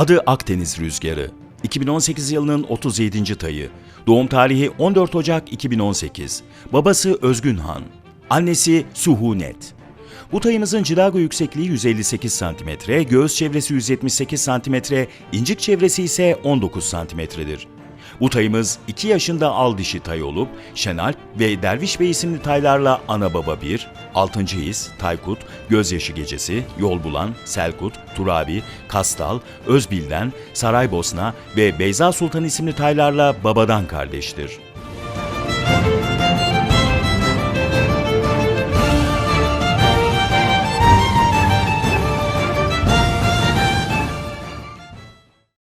Adı Akdeniz Rüzgarı. 2018 yılının 37. tayı. Doğum tarihi 14 Ocak 2018. Babası Özgün Han. Annesi Suhunet. Bu tayımızın cilago yüksekliği 158 cm, göğüs çevresi 178 cm, incik çevresi ise 19 cm'dir. Bu tayımız 2 yaşında al dişi tay olup Şenalp ve Derviş Bey isimli taylarla Ana Baba 1, 6. His, Taykut, Gözyaşı Gecesi, Yol Bulan, Selkut, Turabi, Kastal, Özbilden, Saraybosna ve Beyza Sultan isimli taylarla babadan kardeştir.